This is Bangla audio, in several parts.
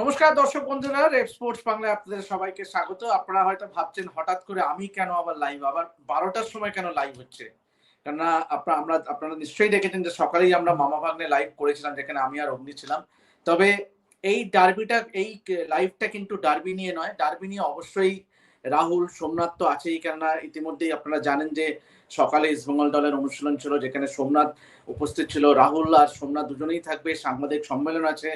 নমস্কার দর্শক বন্ধুরা রেড স্পোর্টস বাংলায় আপনাদের সবাইকে স্বাগত। আপনারা হয়তো ভাবছেন, হঠাৎ করে আমি কেন আবার লাইভ আবার বারোটার সময় কেন লাইভ হচ্ছে? কেননা আপনার আমরা আপনারা নিশ্চয়ই দেখেছেন যে সকালেই আমরা মামা ভাগ্নে লাইভ করেছিলাম, যেখানে আমি আর অগ্নি ছিলাম। তবে এই ডার্বিটা এই লাইভটা কিন্তু ডার্বি নিয়ে নয়। ডার্বি নিয়ে অবশ্যই রাহুল, সোমনাথ তো আছেই। কেননা ইতিমধ্যেই আপনারা জানেন যে সকালে ইস্টবেঙ্গল দলের অনুশীলন ছিল, যেখানে সোমনাথ উপস্থিত ছিল। রাহুল আর সোমনাথ দুজনেই থাকবে। সাংবাদিক সম্মেলন আছে।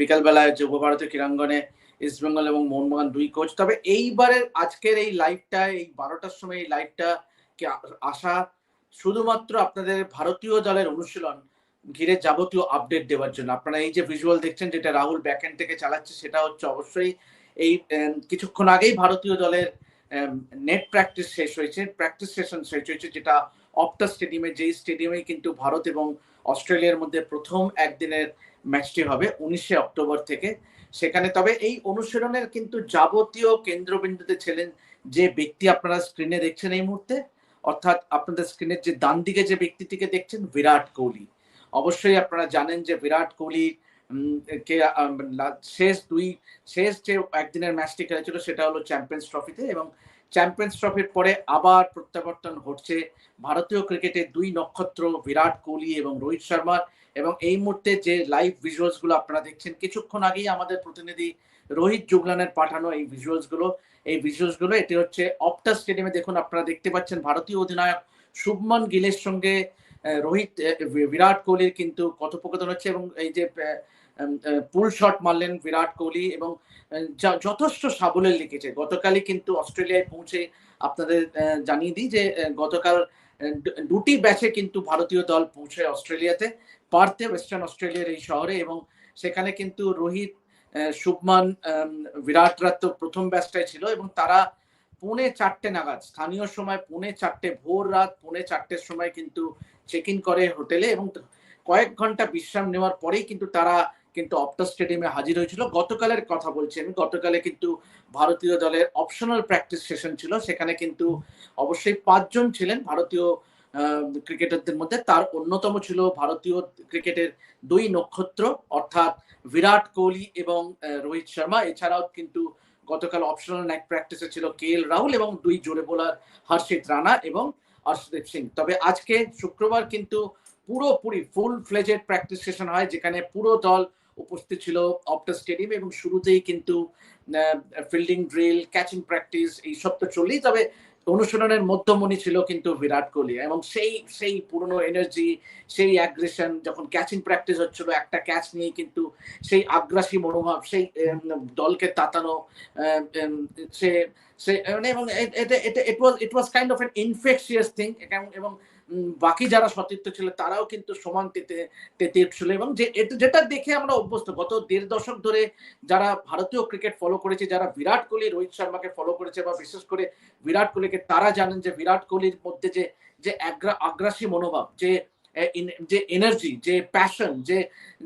বিকালবেলায় যুবভারতী ক্রীড়াঙ্গনে ইস্টবেঙ্গল এবং মোহনবাগান দুই কোচ তবে এইবারের আজকের এই লাইভটা এই বারোটার সময় এই লাইভটা কে আসা শুধুমাত্র আপনাদের ভারতীয় দলের অনুশীলন ঘিরে যাবতীয় আপডেট দেওয়ার জন্য। আপনারা এই যে ভিজুয়াল দেখছেন, যেটা রাহুল ব্যাকএন্ড থেকে চালাচ্ছে, সেটা হচ্ছে অবশ্যই এই কিছুক্ষণ আগেই ভারতীয় দলের নেট প্র্যাকটিস শেষ হয়েছে প্র্যাকটিস সেশন শেষ হয়েছে, যেটা অপটা স্টেডিয়ামে যেই স্টেডিয়ামে কিন্তু ভারত এবং অস্ট্রেলিয়ার মধ্যে প্রথম একদিনের ম্যাচটি হবে উনিশে অক্টোবর থেকে। সেখানে তবে এই অনুশীলনের কিন্তু যাবতীয় কেন্দ্রবিন্দুতে ছিলেন যে ব্যক্তি আপনারা স্ক্রিনে দেখছেন এই মুহূর্তে, অর্থাৎ আপনাদের স্ক্রিনের যে ডান দিকে যে ব্যক্তিটিকে দেখছেন বিরাট কোহলি। অবশ্যই আপনারা জানেন যে বিরাট কোহলি কে শেষ দুই, শেষ যে একদিনের ম্যাচটি খেলেছিল সেটা হলো চ্যাম্পিয়ন্স ট্রফিতে এবং চ্যাম্পিয়ন্স ট্রফির পরে আবার প্রত্যাবর্তন ঘটছে। ভারতীয় ক্রিকেটের দুই নক্ষত্র, বিরাট কোহলি এবং রোহিত শর্মার। এবং এই মুহূর্তে যে লাইভ ভিজুয়ালসগুলো আপনারা দেখছেন, কিছুক্ষণ আগেই আমাদের প্রতিনিধি রোহিত জুগলানের পাঠানো এই ভিজুয়ালসগুলো। এই ভিজুয়ালসগুলো, এটি হচ্ছে অপটা স্টেডিয়ামে দেখুন, আপনারা দেখতে পাচ্ছেন ভারতীয় অধিনায়ক শুভমন গিলের সঙ্গে রোহিত বিরাট কোহলির কিন্তু কথোপকথন হচ্ছে এবং এই যে পুল শট মারলেন বিরাট কোহলি এবং যথেষ্ট সাবলের লিখেছে। গতকালই কিন্তু অস্ট্রেলিয়ায় পৌঁছে আপনাদের জানিয়ে দিই যে গতকাল দুটি ব্যাচে কিন্তু ভারতীয় দল পৌঁছায় অস্ট্রেলিয়াতে, পার্থে ওয়েস্টার্ন অস্ট্রেলিয়ার এই শহরে এবং সেখানে কিন্তু রোহিত শুভমান বিরাটরা তো প্রথম ব্যাচটাই ছিল এবং তারা পৌনে চারটে নাগাদ, স্থানীয় সময় পৌনে চারটে ভোর রাত, পৌনে চারটের সময় কিন্তু চেক ইন করে হোটেলে এবং কয়েক ঘণ্টা বিশ্রাম নেওয়ার পরেই কিন্তু তারা কিন্তু অপটা স্টেডিয়ামে হাজির হয়েছিল। গতকালের কথা বলছি আমি। গতকালে কিন্তু ভারতীয় দলের অপশনাল প্র্যাকটিস সেশন ছিল। সেখানে কিন্তু অবশ্যই পাঁচজন ছিলেন ভারতীয় ক্রিকেটারদের মধ্যে। তার অন্যতম ছিল ভারতীয় ক্রিকেটের দুই নক্ষত্র, অর্থাৎ বিরাট কোহলি এবং রোহিত শর্মা। এছাড়াও কিন্তু গতকাল অপশনাল নাইট প্র্যাকটিসে ছিল কে এল রাহুল এবং দুই জোরে বোলার হর্ষিত রানা এবং অর্শদীপ সিং। তবে আজকে শুক্রবার কিন্তু পুরোপুরি ফুল ফ্লেজেড প্র্যাকটিস সেশন হয়, যেখানে পুরো দল উপস্থিত ছিল অপটা স্টেডিয়াম এবং শুরুতেই কিন্তু ফিল্ডিং ড্রিল ক্যাচিং প্র্যাকটিস এইসব তো চললেই তবে অনুশীলনের মধ্যমণি ছিল কিন্তু বিরাট কোহলি এবং সেই সেই পুরনো এনার্জি সেই অ্যাগ্রেশন যখন ক্যাচিং প্র্যাকটিস হচ্ছিল, একটা ক্যাচ নিয়ে কিন্তু সেই আগ্রাসী মনোভাব, সেই দলকে তাতানো সে সে মানে এবং it was it was kind of an infectious thing এবং বাকি যারা সতীর্থ ছিল, তারাও কিন্তু সমান তেতে তেতে ছিল এবং যে যেটা দেখে আমরা অভ্যস্ত। গত দেড় দশক ধরে যারা ভারতীয় ক্রিকেট ফলো করেছে, যারা বিরাট কোহলি, রোহিত শর্মাকে ফলো করেছে বা বিশেষ করে বিরাট কোহলিকে, তারা জানেন যে বিরাট কোহলির মধ্যে যে যে আগ্রাসী মনোভাব, যে যে এনার্জি যে প্যাশন যে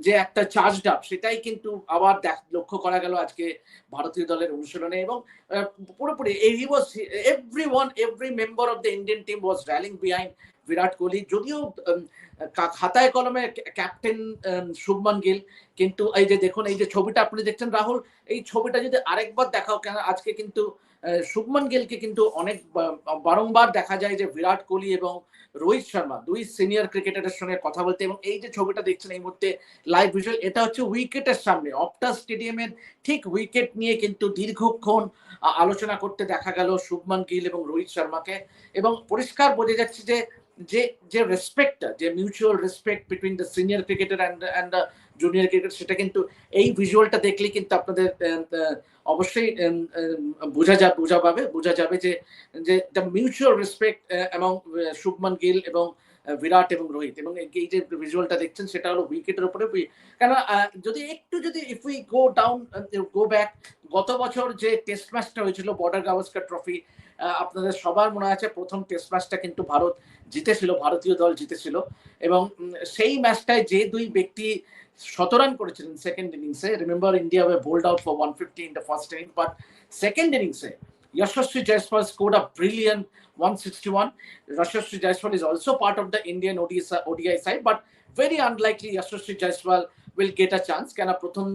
যে একটা চার্জ আপ সেটাই কিন্তু আবার লক্ষ্য করা গেল আজকে ভারতীয় দলের অনুশীলনে এবং পুরোপুরি was every one every member of the Indian team was rallying behind Virat Kohli, যদিও খাতায় কলমে ক্যাপ্টেন শুভমান গিল, কিন্তু এই যে দেখুন, এই যে ছবিটা আপনি দেখছেন, রাহুল, এই ছবিটা যদি আরেকবার দেখাও, কেন আজকে কিন্তু শুভমান গিলকে কিন্তু অনেক বারংবার দেখা যায় যে বিরাট কোহলি এবং রোহিত শর্মা, দুই সিনিয়র ক্রিকেটারের সঙ্গে কথা বলতে, এবং এই যে ছবিটা দেখছেন এই মুহূর্তে লাইভ ভিজুয়াল এটা হচ্ছে উইকেটের সামনে। অপটা স্টেডিয়ামের ঠিক উইকেট নিয়ে কিন্তু দীর্ঘক্ষণ আলোচনা করতে দেখা গেল শুভমান গিল এবং রোহিত শর্মাকে, এবং পরিষ্কার বোঝা যাচ্ছে যে যে যে রেসপেক্টটা যে mutual respect between the senior cricketer and and the junior cricketer সেটা কিন্তু এই ভিজুয়ালটা দেখলে কিন্তু আপনাদের অবশ্যই বোঝা যা, বোঝা পাবে, বোঝা যাবে যে যে দ্য মিউচুয়াল রেসপেক্ট এবং শুভমান গিল এবং বিরাট এবং রোহিত এবং এই যে ভিজুয়ালটা দেখছেন, সেটা হলো উইকেটের উপরে কেন যদি একটু যদি if we go down go back গত বছর যে টেস্ট ম্যাচটা হয়েছিল বর্ডার গাভাস্কার ট্রফি আপনাদের সবার মনে আছে প্রথম টেস্ট ম্যাচটা কিন্তু ভারত জিতেছিল ভারতীয় দল জিতেছিল এবং সেই ম্যাচটায় যে দুই ব্যক্তি শতরান করেছিলেন সেকেন্ড ইনিংসে remember India were bowled out for one fifty in the first innings but second ইনিংসে Yashasvi Jaiswal scored a brilliant 161. Yashasvi Jaiswal is also part of the Indian ODI, ODI side, but very unlikely Yashasvi Jaiswal will get a chance কেন প্রথম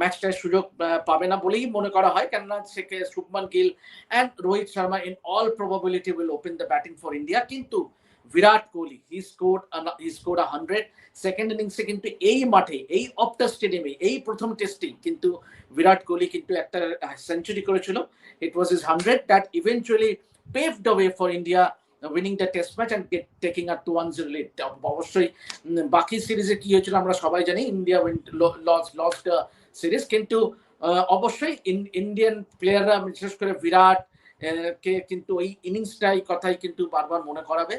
ম্যাচটায় সুযোগ পাবে না বলেই মনে করা হয়। কেননা সেকে Shubman Gill and Rohit Sharma in all probability will open the batting for India কিন্তু Virat Kohli he score he score a hundred second ইনিংসে কিন্তু এই মাঠে, এই অপটা স্টেডিয়ামে এই প্রথম টেস্টেই কিন্তু বিরাট কোহলি কিন্তু একটা সেঞ্চুরি করেছিল। It was is hundred that eventually paved the way for India winning the test match and taking R two one zero lead অবশ্যই বাকি সিরিজে কি হয়েছিল আমরা সবাই জানি India win loss loss series কিন্তু অবশ্যই ইন্ডিয়ান প্লেয়াররা বিশেষ করে বিরাট কে কিন্তু ওই ইনিংসটাই কথাই কিন্তু বারবার মনে করাবে।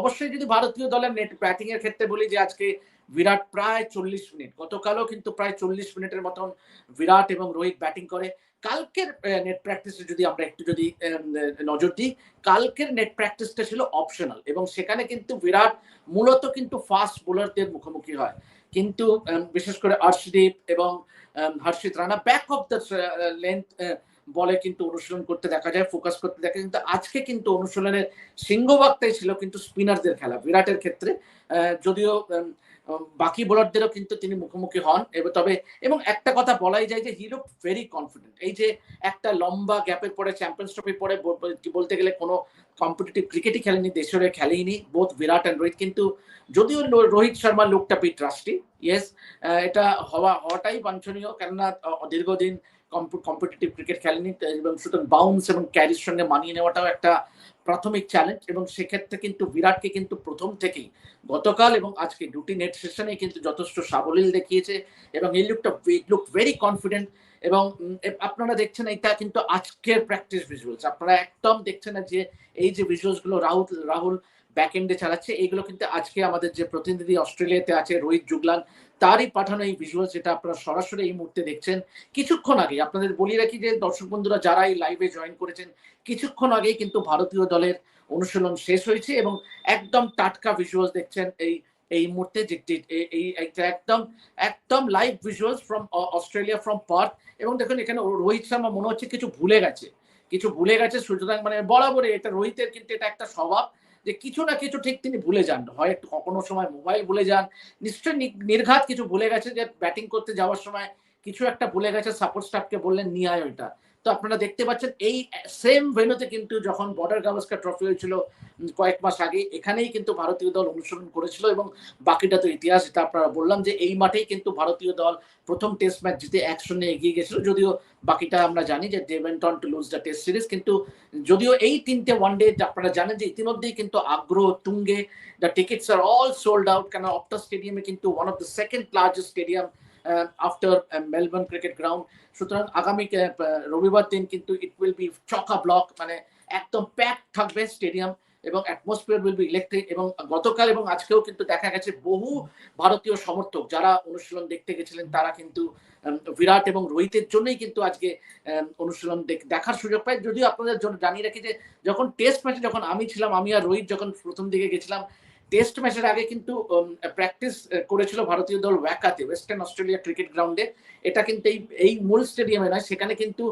অবশ্যই যদি ভারতীয় দলের নেট ব্যাটিং এর ক্ষেত্রে বলি যে আজকে বিরাট প্রায় চল্লিশ মিনিট, গতকালও কিন্তু প্রায় চল্লিশ মিনিটের মতন বিরাট এবং রোহিত ব্যাটিং করে। কালকের নেট প্র্যাকটিসে যদি আমরা একটু যদি নজর দিই, কালকের নেট প্র্যাকটিসটা ছিল অপশনাল এবং সেখানে কিন্তু বিরাট, মূলত কিন্তু ফাস্ট বোলারদের মুখোমুখি হয়। কিন্তু বিশেষ করে অর্শদীপ এবং Harshit Rana back of the length বলে কিন্তু অনুশীলন করতে দেখা যায় ফোকাস করতে দেখা কিন্তু আজকে কিন্তু অনুশীলনের সিংহবাগটাই ছিল কিন্তু স্পিনারদের খেলা, বিরাটের ক্ষেত্রে। যদিও বাকি বোলারদেরও কিন্তু তিনি মুখোমুখি হন। এবং তবে, এবং একটা কথা বলাই যায় যে হি লুক ভেরি কনফিডেন্ট এই যে একটা লম্বা গ্যাপের পরে চ্যাম্পিয়ন্স ট্রফি পরে বলতে গেলে কোনো কম্পিটিটিভ ক্রিকেটই খেলেনি দেশের খেলেইনি। বোথ বিরাট অ্যান্ড রোহিত কিন্তু, যদিও রোহিত শর্মা লুকটা পিট রাষ্ট্রি ইয়েস এটা হওয়া, হওয়াটাই বাঞ্ছনীয়। কেননা দীর্ঘদিন কম্পিটিটিভ ক্রিকেট খেলেনি। এবং সুতরাং বাউন্স এবং ক্যারির সঙ্গে মানিয়ে নেওয়াটাও একটা প্রাথমিক চ্যালেঞ্জ এবং সেক্ষেত্রে কিন্তু বিরাটকে কিন্তু প্রথম থেকেই গতকাল এবং আজকে দুটি নেট সেশনে কিন্তু যথেষ্ট সাবলীল দেখিয়েছে এবং এই লুকটা লুক ভেরি কনফিডেন্ট এবং আপনারা দেখছেন এটা কিন্তু আজকের প্র্যাকটিস ভিজুয়ালস আপনারা একদম দেখছেন না যে এই যে ভিজুয়ালসগুলো রাহুল রাহুল ব্যাক এন্ডে চালাচ্ছে। এগুলো কিন্তু আজকে আমাদের যে প্রতিনিধি অস্ট্রেলিয়াতে আছে, রোহিত জুগলান, তারই পাঠানো এই ভিজুয়ালস যেটা আপনারা সরাসরি এই মুহূর্তে দেখছেন। কিছুক্ষণ আগে আপনাদের বলি রাখি যে, দর্শক বন্ধুরা, যারা এই লাইভে জয়েন করেছেন, কিছুক্ষণ আগেই কিন্তু ভারতীয় দলের অনুশীলন শেষ হয়েছে এবং একদম টাটকা ভিজুয়ালস দেখছেন এই এই মুহূর্তে এই একদম একদম live visuals from Australia from Perth এবং দেখুন এখানে রোহিত শর্মা মনে হচ্ছে কিছু ভুলে গেছে। কিছু ভুলে গেছে, সুতরাং মানে বরাবরই এটা রোহিতের কিন্তু এটা একটা স্বভাব। যে কিছু না কিছু ঠিক তিনি ভুলে যান। হয় কখনো সময় মোবাইল ভুলে যান। নিশ্চয়ই নির্ঘাত কিছু ভুলে গেছে যে ব্যাটিং করতে যাওয়ার সময় কিছু একটা ভুলে গেছে। সাপোর্ট স্টাফকে বললেন, নিয়ে আয় ওইটা। তো আপনারা দেখতে পাচ্ছেন, এই সেম ভেনুতে কিন্তু যখন বর্ডার গাভাস্কার ট্রফি হয়েছিল কয়েক মাস আগে, এখানেই কিন্তু ভারতীয় দল অনুসরণ করেছিল এবং বাকিটা তো ইতিহাস এটা আপনারা বললাম যে এই মাঠেই কিন্তু ভারতীয় দল প্রথম টেস্ট ম্যাচ জিতে এক শূন্য এগিয়ে গেছিল। যদিও বাকিটা আমরা জানি যে on to lose the test series কিন্তু যদিও এই তিনটে ওয়ান ডে আপনারা জানেন যে ইতিমধ্যেই কিন্তু আগ্রহ, তুঙ্গে the tickets are all sold out কেন? অপটা স্টেডিয়ামে কিন্তু one of the second largest stadium after Melbourne cricket ground সুতরাং আগামী রবিবার দিন কিন্তু it will be chock a block মানে একদম প্যাক থাকবে স্টেডিয়াম এবং অ্যাটমসফিয়ার উইল বি ইলেকট্রিক এবং গতকাল এবং আজকেও কিন্তু দেখা গেছে বহু ভারতীয় সমর্থক যারা অনুশীলন দেখতে গেছিলেন, তারা কিন্তু বিরাট এবং রোহিতের জন্যই কিন্তু আজকে অনুশীলন দেখার সুযোগ পায়। যদিও আপনাদের জন্য জানিয়ে রাখি যে যখন টেস্ট ম্যাচে যখন আমি ছিলাম, আমি আর রোহিত যখন প্রথম দিকে গেছিলাম টেস্ট ম্যাচের আগে কিন্তু প্র্যাকটিস করেছিল ভারতীয় দল ওয়াকাতে ওয়েস্টার্ন অস্ট্রেলিয়া ক্রিকেট গ্রাউন্ডে এটা কিন্তু এই এই মূল স্টেডিয়ামে নয়, সেখানে কিন্তু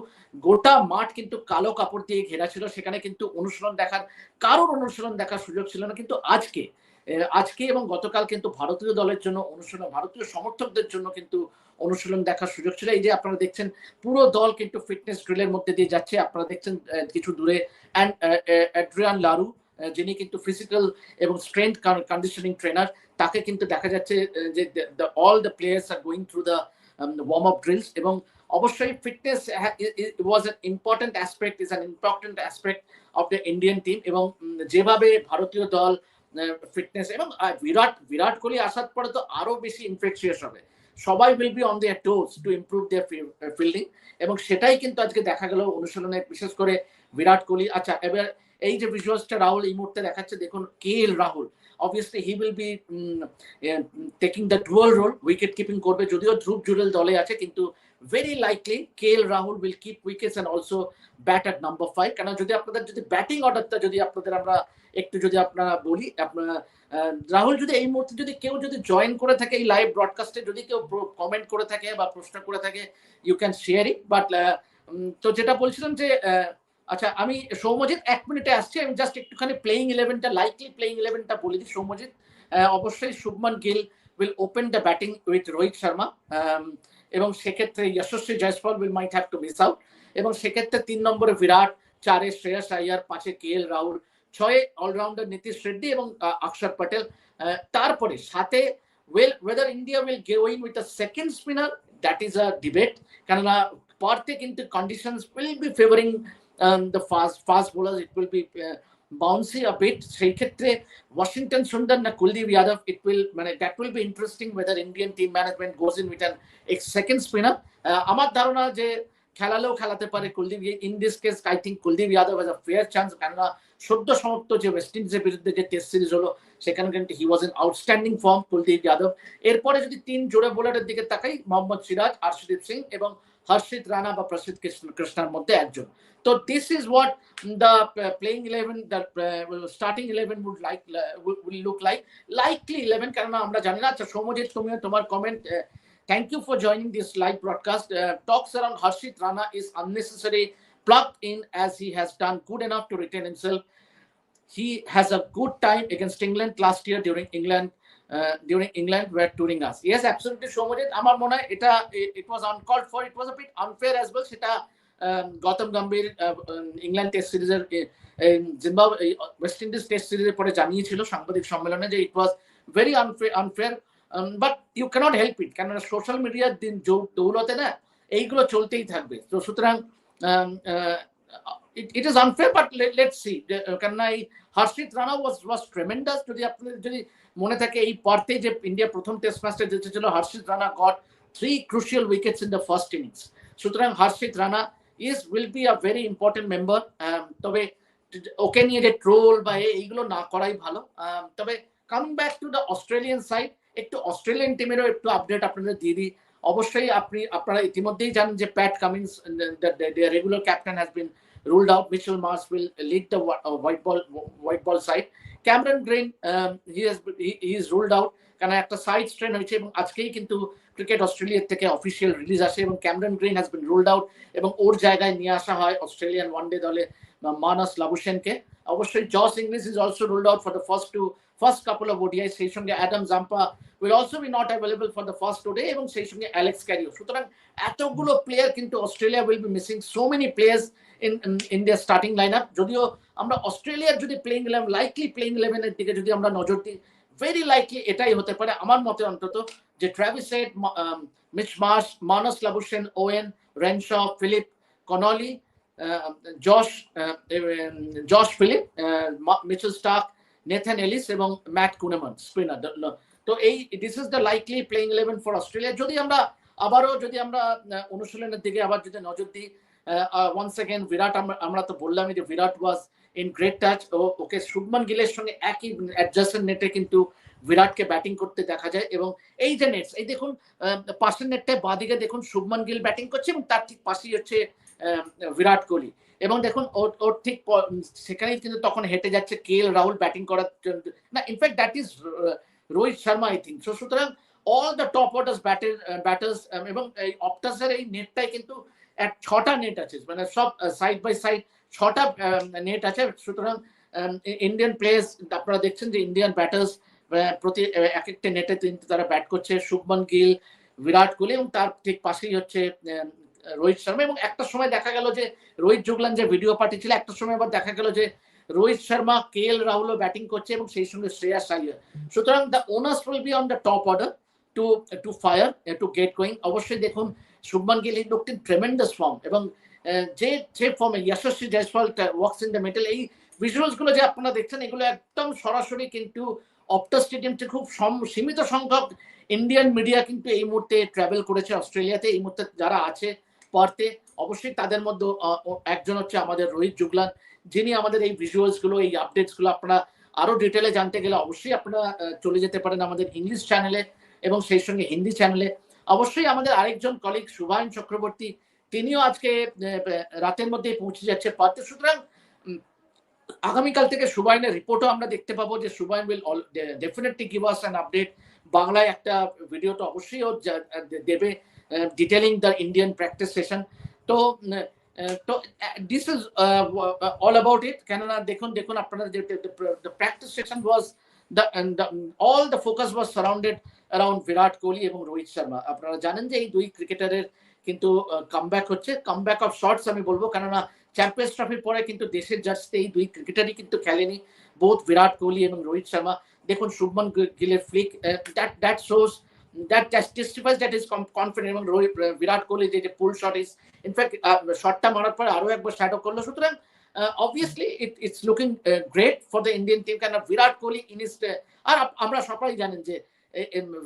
গোটা মাঠ কিন্তু কালো কাপড় দিয়ে ঘেরা ছিল। সেখানে কিন্তু অনুশীলন দেখার, কারোর অনুশীলন দেখার সুযোগ ছিল না। কিন্তু আজকে আজকে এবং গতকাল কিন্তু ভারতীয় দলের জন্য অনুশীলন, ভারতীয় সমর্থকদের জন্য কিন্তু অনুশীলন দেখার সুযোগ ছিল। এই যে আপনারা দেখছেন, পুরো দল কিন্তু ফিটনেস ড্রিলের মধ্যে দিয়ে যাচ্ছে। আপনারা দেখছেন কিছু দূরে অ্যান্ড অ্যাড্রিয়ান লারু যিনি কিন্তু ফিজিক্যাল এবং স্ট্রেংথ কন্ডিশনিং ট্রেনার তাকে কিন্তু দেখা যাচ্ছে যে all the players are going through the warm up drills এবং অবশ্যই fitness was an important aspect is an important aspect of the Indian team এবং যেভাবে ভারতীয় দল ফিটনেস এবং বিরাট বিরাট কোহলি আসার পরে তো আরও বেশি ইনফেকশিয়াস হবে। সবাই will be on their toes to improve their fielding এবং সেটাই কিন্তু আজকে দেখা গেল অনুশীলনে, বিশেষ করে বিরাট কোহলি। আচ্ছা এবার এই যে ভিজুয়ালসটা রাহুল এই মুহূর্তে দেখাচ্ছে, দেখুন K L Rahul. Obviously he will be taking the dual role wicket keeping করবে, যদিও ধ্রুব জুরেল দলে আছে, কিন্তু very likely K L Rahul will keep wickets and also bat at number five কেন যদি আপনাদের, যদি ব্যাটিং অর্ডারটা যদি আপনাদের আমরা একটু যদি আপনারা বলি আপনারা রাহুল যদি এই মুহূর্তে যদি কেউ যদি জয়েন করে থাকে এই লাইভ ব্রডকাস্টে যদি কেউ কমেন্ট করে থাকে বা প্রশ্ন করে থাকে you can share it but তো যেটা বলছিলাম যে আচ্ছা আমি সৌমজিৎ এক মিনিটে আসছি। আমি জাস্ট একটুখানি প্লেইং ইলেভেনটা লাইকলি প্লেইং ইলেভেনটা বলে দিই। সৌমজিৎ অবশ্যই Shubman Gill will open the batting with Rohit Sharma এবং সেক্ষেত্রে Yashasvi Jaiswal will might have to miss out এবং সেক্ষেত্রে তিন নম্বরে বিরাট, চারে শ্রেয়স আয়ার, পাঁচে কে এল রাহুল, ছয়ে অলরাউন্ডার নীতিশ রেড্ডি এবং অক্ষর পটেল। তারপরে সাথে well whether India will gay going with a second spinner that is a debate কেননা পারতে কিন্তু conditions will be favouring the fast fast bowler it will be bouncy a bit সেই ক্ষেত্রে ওয়াশিংটন সুন্দর না কুলদীপ যাদব ইট উইল মানে that will be interesting whether Indian team management goes in with an ex second spinner আমার ধারণা যে খেলালেও খেলাতে পারে Kuldeep in this case I think Kuldeep Yadav has a fair chance কেননা সদ্য সমাপ্ত যে ওয়েস্ট ইন্ডিজের বিরুদ্ধে যে টেস্ট সিরিজ হলো, সেখানে কিন্তু he was an outstanding form Kuldeep Yadav এরপরে যদি তিন জোড়ে বোলারের দিকে তাকাই, মোহাম্মদ সিরাজ, আর্শদীপ সিং এবং হর্ষিত রানা বা প্রসিদ্ধ কৃষ্ণার মধ্যে একজন তো this is what the playing eleven the starting eleven would like will look like likely eleven কেননা আমরা জানি না আচ্ছা সৌমজিৎ তুমিও তোমার comment Thank you for joining this live broadcast. Uh, talks around Harshit Rana is unnecessary plugged in as he has done good enough to retain himself. He has a good time against England last year during England uh, during England were touring us. Yes, absolutely, Shomojit. আমার মনে হয় এটা it was uncalled for. It was a bit unfair as well. সেটা গৌতম গম্ভীর ইংল্যান্ড টেস্ট সিরিজের জিম্বাবু ওয়েস্ট ইন্ডিজ টেস্ট সিরিজের পরে জানিয়েছিল সাংবাদিক সম্মেলনে যে it was very unfair unfair but you can't help it কেননা সোশ্যাল মিডিয়ার দিন দৌলতে না এইগুলো চলতেই থাকবে তো সুতরাং it is unfair but let see কেননা এই হর্ষিত রানা ওয়াজ ওয়াজ ট্রেমেন্ডাস যদি আপনাদের যদি মনে থাকে এই পার্তে যে ইন্ডিয়া প্রথম টেস্ট ম্যাচটা জিতেছিল, Harshit Rana got three crucial wickets in the first innings সুতরাং Harshit Rana is will be a very important member তবে ওকে নিয়ে যে ট্রোল বা এইগুলো না করাই ভালো তবে coming back to the Australian side একটু অস্ট্রেলিয়ান টিমেরও একটু আপডেট আপনাদের দিয়ে দিই অবশ্যই আপনি, আপনারা ইতিমধ্যেই জানেন যে Pat Cummins regular captain has been ruled out. Mitchell Mars will lead the white ball white ball side. Cameron Green he is has out কারণ একটা সাইড স্ট্রেন হয়েছে এবং আজকেই কিন্তু ক্রিকেট অস্ট্রেলিয়ার থেকে অফিসিয়াল রিলিজ আসে এবং Cameron Green has been ruled out এবং ওর জায়গায় নিয়ে আসা হয় অস্ট্রেলিয়ান ওয়ানডে দলে মানস লাবুসেনকে অবশ্যই Josh Inglis is also ruled out for the first two first couple of ODI সেই সঙ্গে Adam Zampa will also be not available for the first ODI এবং সেই সঙ্গে অ্যালেক্স ক্যারিও সুতরাং এতগুলো প্লেয়ার কিন্তু Australia will be missing so many players in India starting line up যদিও আমরা অস্ট্রেলিয়ার যদি প্লেইং ইলেভেন লাইকলি প্লেইং ইলেভেনের দিকে যদি আমরা নজর দিই ভেরি লাইকলি এটাই হতে পারে আমার মতে অন্তত যে Travis Head Mitch Marsh Marnus Labuschagne Owen Renshaw Philip Connolly Josh Josh Philip Mitchell Starc Nathan Ellis এবং ম্যাট কুনেমান স্পিনার তো এই this is the likely playing eleven for Australia যদি আমরা আবারও, যদি আমরা অনুশীলনের দিকে আবার যদি নজর দিই ওয়ান্স সেকেন্ড বিরাট আমরা তো বললামই যে Virat was in great touch ও ওকে শুভমান গিলের সঙ্গে একই অ্যাডজাস্টেন্ট নেটে কিন্তু বিরাটকে ব্যাটিং করতে দেখা যায় এবং এই যে নেটস এই দেখুন পাশের নেটটায় বাদিকে দেখুন শুভমান গিল ব্যাটিং করছে এবং তার ঠিক পাশেই হচ্ছে বিরাট কোহলি। এবং দেখুন, ওর ওর ঠিক সেখানেই কিন্তু তখন হেঁটে যাচ্ছে কে এল রাহুল ব্যাটিং করার জন্য। না in fact that is Rohit Sharma I think so সুতরাং all the top orders batter batters এবং এই অপটাসের এই নেটটাই কিন্তু এক ছটা নেট আছে। মানে সব সাইড বাই সাইড ছটা নেট আছে। সুতরাং ইন্ডিয়ান প্লেয়ার্স আপনারা দেখছেন যে ইন্ডিয়ান ব্যাটার্স প্রতি এক একটা নেটে কিন্তু তারা ব্যাট করছে। শুভমান গিল, বিরাট কোহলি এবং তার ঠিক পাশেই হচ্ছে রোহিত শর্মা এবং একটা সময় দেখা গেল যে রোহিত জুগলান যে ভিডিও পাঠিয়েছিল একটা সময় আবার দেখা গেল যে রোহিত শর্মা কে এল রাহুলও ব্যাটিং করছে এবং সেই সঙ্গে শ্রেয়াস আইয়ার সুতরাং the owners will be on the top order to to fire to get going অবশ্যই দেখুন, শুভমান গিল এই লোকটি ট্রেমেন্ডাস ফর্ম এবং যে যে ফর্মে Yashasvi Jaiswal works in the middle এই ভিজুয়ালসগুলো যে আপনারা দেখছেন, এগুলো একদম সরাসরি কিন্তু অপটা স্টেডিয়ামটি খুব সীমিত সংখ্যক ইন্ডিয়ান মিডিয়া কিন্তু এই মুহূর্তে ট্রাভেল করেছে অস্ট্রেলিয়াতে এই মুহূর্তে যারা আছে পার্থে অবশ্যই তাদের মধ্যে একজন হচ্ছে আমাদের রোহিত জুগলান, যিনি আমাদের এই ভিজুয়ালসগুলো, এই আপডেটসগুলো আপনারা আরও ডিটেলে জানতে গেলে অবশ্যই আপনারা চলে যেতে পারেন আমাদের ইংলিশ চ্যানেলে এবং সেই সঙ্গে হিন্দি চ্যানেলে অবশ্যই আমাদের আরেকজন কলিগ সুভায়ন চক্রবর্তী, তিনিও আজকে রাতের মধ্যে পৌঁছে যাচ্ছে পার্থে সুতরাং আগামীকাল থেকে সুবাইনের রিপোর্টও আমরা দেখতে পাবো যে Subain will definitely give us an update বাংলায় একটা ভিডিও তো অবশ্যই দেবে। Detailing the Indian practice session তো তো this is all about it কেননা দেখুন দেখুন আপনারা যে practice session was the, the, all the focus was surrounded around Virat Kohli এবং রোহিত শর্মা আপনারা জানেন যে এই দুই ক্রিকেটারের কিন্তু কামব্যাক হচ্ছে। কামব্যাক অফ শর্টস আমি বলব কেননা চ্যাম্পিয়ন্স ট্রফির পরে কিন্তু দেশের জার্সিতে এই দুই ক্রিকেটারই কিন্তু খেলেনি বোথ বিরাট কোহলি এবং রোহিত শর্মা দেখুন Shubman গিলের flick that that shows that testifies that is confident এবং রোহিত বিরাট কোহলি যে পুল শট ইজ ইনফ্যাক্ট শটটা মারার পরে আরও একবার শ্যাডো করল। সুতরাং obviously it it's looking great for the Indian team কেন বিরাট কোহলি ইন ইস আর আমরা সবাই জানেন যে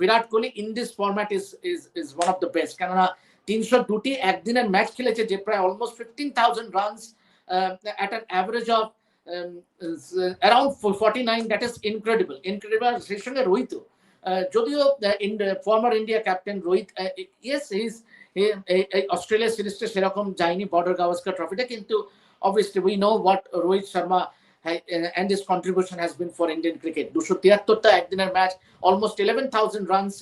Virat Kohli in this format is is is one of the best কেননা তিনশো দুটি একদিনের ম্যাচ খেলেছে যে, প্রায় almost fifteen thousand runs at an average of around forty nine that is incredible incredible সেই সঙ্গে রোহিত যদিও former India captain Rohit yes এই অস্ট্রেলিয়া সিরিজটা সেরকম যায়নি বর্ডার গাভাস্কার ট্রফিটা কিন্তু obviously we know what Rohit Sharma and his contribution has been for Indian cricket. দুশো তিয়াত্তরটা একদিনের match almost eleven thousand runs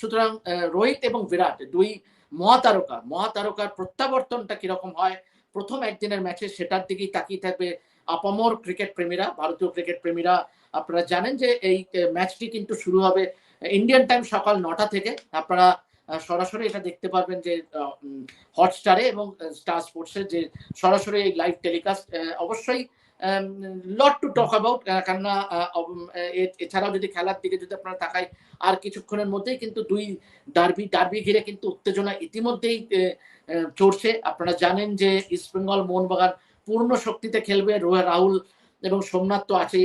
সুতরাং রোহিত এবং বিরাট দুই মহাতারকা, মহাতারকার প্রত্যাবর্তনটা কীরকম হয়, প্রথম একদিনের ম্যাচে সেটার দিকেই তাকিয়ে থাকবে আপামর ক্রিকেট প্রেমীরা, ভারতীয় ক্রিকেট প্রেমীরা আপনারা জানেন যে এই ম্যাচটি কিন্তু শুরু হবে ইন্ডিয়ান টাইম সকাল নটা থেকে। আপনারা সরাসরি এটা দেখতে পারবেন যে হটস্টারে এবং স্টার স্পোর্টসে যে সরাসরি এই লাইভ টেলিকাস্ট অবশ্যই লট টু টক অ্যাবাউট কেননা এছাড়াও যদি খেলার দিকে যদি আপনারা তাকাই, আর কিছুক্ষণের মধ্যেই কিন্তু দুই ডার্বি ডার্বি ঘিরে কিন্তু উত্তেজনা ইতিমধ্যেই চড়ছে। আপনারা জানেন যে ইস্টবেঙ্গল মোহনবাগান পূর্ণ শক্তিতে খেলবে রাহুল এবং সোমনাথ তো আছে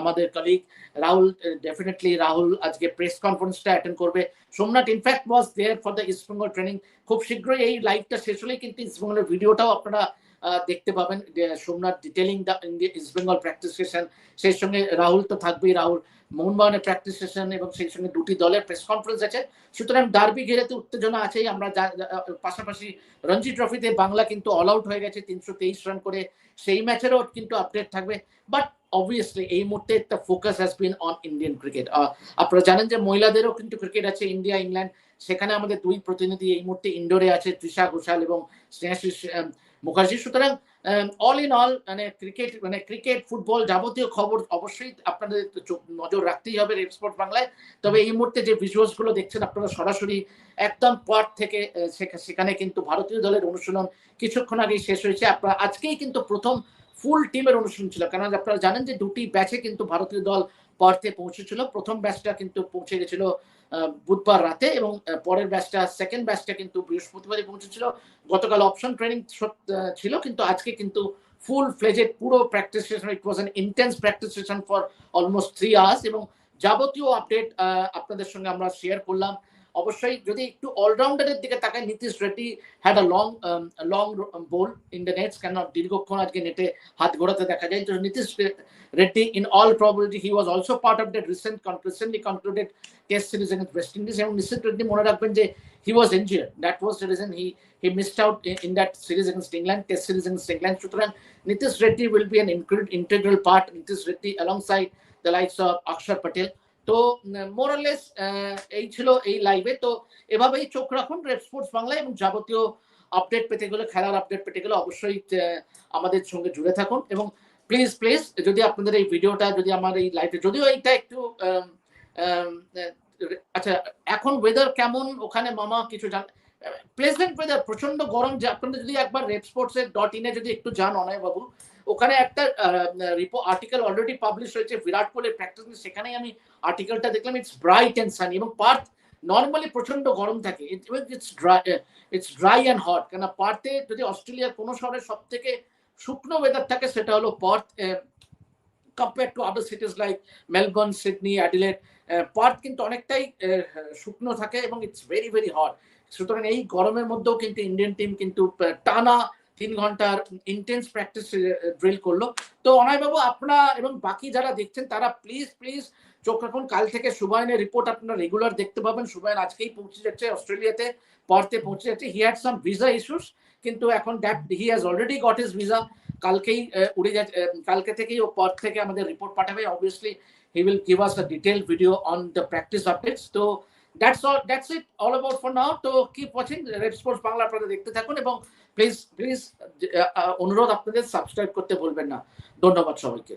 আমাদের কলিগ রাহুল ডেফিনেটলি রাহুল আজকে প্রেস কনফারেন্সটা অ্যাটেন্ড করবে। Somnath in fact was there for the East Bengal training খুব শীঘ্রই এই লাইভটা শেষ হলেই কিন্তু ইস্টবেঙ্গলের ভিডিওটাও আপনারা দেখতে পাবেন Somnath detailing the East Bengal practice session সেই সঙ্গে রাহুল তো থাকবেই, রাহুল মোহনবাগানের প্র্যাকটিস সেশন এবং সেই সঙ্গে দুটি দলের প্রেস কনফারেন্স আছে। সুতরাং ডার্বি ঘিরে তো উত্তেজনা আছেই, আমরা পাশাপাশি রঞ্জি ট্রফিতে বাংলা কিন্তু অল আউট হয়ে গেছে, তিনশো তেইশ রান করে, সেই ম্যাচেরও কিন্তু আপডেট থাকবে। বাট অবভিয়াসলি এই মুহূর্তে একটা focus has been on Indian cricket আপনারা জানেন যে মহিলাদেরও কিন্তু ক্রিকেট আছে ইন্ডিয়া ইংল্যান্ড সেখানে আমাদের দুই প্রতিনিধি এই মুহূর্তে ইন্ডোরে আছে, তৃষা ঘোষাল এবং স্নেহাশিস মুখার্জি। সুতরাং অল ইন অল মানে ক্রিকেট মানে ক্রিকেট ফুটবল যাবতীয় খবর অবশ্যই আপনাদের নজর রাখতেই হবে রেক্সপোর্ট বাংলায়। তবে এই মুহূর্তে যে ভিজুয়ালসগুলো দেখছেন আপনারা সরাসরি একদম পর থেকে সেখানে কিন্তু ভারতীয় দলের অনুশীলন কিছুক্ষণ আগেই শেষ হয়েছে। আপনারা আজকেই কিন্তু প্রথম ফুল টিমের অনুশীলন ছিল। কারণ আপনারা জানেন যে দুটি ব্যাচে কিন্তু ভারতীয় দল পর্থে পৌঁছেছিল। প্রথম ব্যাচটা কিন্তু পৌঁছে গেছিল বুধবার রাতে এবং পরের ব্যাচটা সেকেন্ড ব্যাচটা কিন্তু বৃহস্পতিবারই পৌঁছেছিল। গতকাল অপশন ট্রেনিং ছিল, কিন্তু আজকে কিন্তু ফুল ফ্লেজেড পুরো practice session it was an intense practice session for almost three hours এবং যাবতীয় আপডেট আপনাদের সঙ্গে আমরা শেয়ার করলাম। অবশ্যই যদি একটু অলরাউন্ডারের দিকে তাকায় Nitish Reddy had a long long bowl in the nets কেন দীর্ঘক্ষণ আজকে নেটে হাত ঘোরাতে দেখা যায়। তো Nitish Reddy in all probability he was also part of that recent recently concluded test series against West Indies এবং নীতিশ রেড্ডি মনে রাখবেন যে he was injured that was the reason he he missed out in that series against England test series against England সুতরাং Nitish Reddy will be an integral part Nitish Reddy alongside the likes of Axar Patel তো মোরালেস এই ছিল এই লাইভে তো, এভাবেই চোখ রাখুন রেড স্পোর্টস বাংলা এবং যাবতীয় আপডেট পেতে গেলে, খেলার আপডেট পেতে গেলে অবশ্যই আমাদের সঙ্গে জুড়ে থাকুন এবং প্লিজ প্লিজ যদি আপনাদের এই ভিডিওটা যদি আমার এই লাইভে যদিও এইটা একটু আচ্ছা এখন ওয়েদার কেমন? ওখানে মামা কিছু জান প্লেসমেন্ট ওয়েদার প্রচণ্ড গরম। যে আপনাদের যদি একবার রেড স্পোর্টস এর ডট ইনে যদি একটু যান অনয় বাবু ওখানে একটা আর্টিকেল অলরেডি পাবলিশ হয়েছে, বিরাট কোহলির প্র্যাকটিস সেখানেই আমি আর্টিকেলটা দেখলাম ইটস ব্রাইট অ্যান্ড সানি এবং পার্থ নর্মালি প্রচণ্ড গরম থাকে। It's dry it's dry and hot কেন পার্থে যদি অস্ট্রেলিয়ার কোনো শহরে সব থেকে শুকনো ওয়েদার থাকে, সেটা হলো Perth compare to other cities like Melbourne Sydney Adelaide Perth কিন্তু অনেকটাই শুকনো থাকে এবং ইটস ভেরি ভেরি হট সুতরাং এই গরমের মধ্যেও কিন্তু ইন্ডিয়ান টিম কিন্তু টানা তিন ঘণ্টার ইন্টেন্স প্র্যাকটিস ড্রিল করল। তো অনয়বাবু আপনারা এবং বাকি যারা দেখছেন, তারা প্লিজ প্লিজ চোখ রাখুন। কাল থেকে সুবায়নের রিপোর্ট আপনারা রেগুলার দেখতে পাবেন। সুবায়ন আজকেই পৌঁছে যাচ্ছে, অস্ট্রেলিয়াতে, পরতে পৌঁছে যাচ্ছে। He had some visa issues কিন্তু এখন that he has already got his visa কালকেই উড়ে যাচ্ছে কালকে থেকেই ও পর থেকে আমাদের রিপোর্ট পাঠাবে। Obviously he will give us a detail video on the practice updates তো that's all that's it all about for now তো keep watching red sports Bangla আপনারা দেখতে থাকুন এবং প্লিজ প্লিজ অনুরোধ আপনাদের সাবস্ক্রাইব করতে বলবেন না। ধন্যবাদ সবাইকে।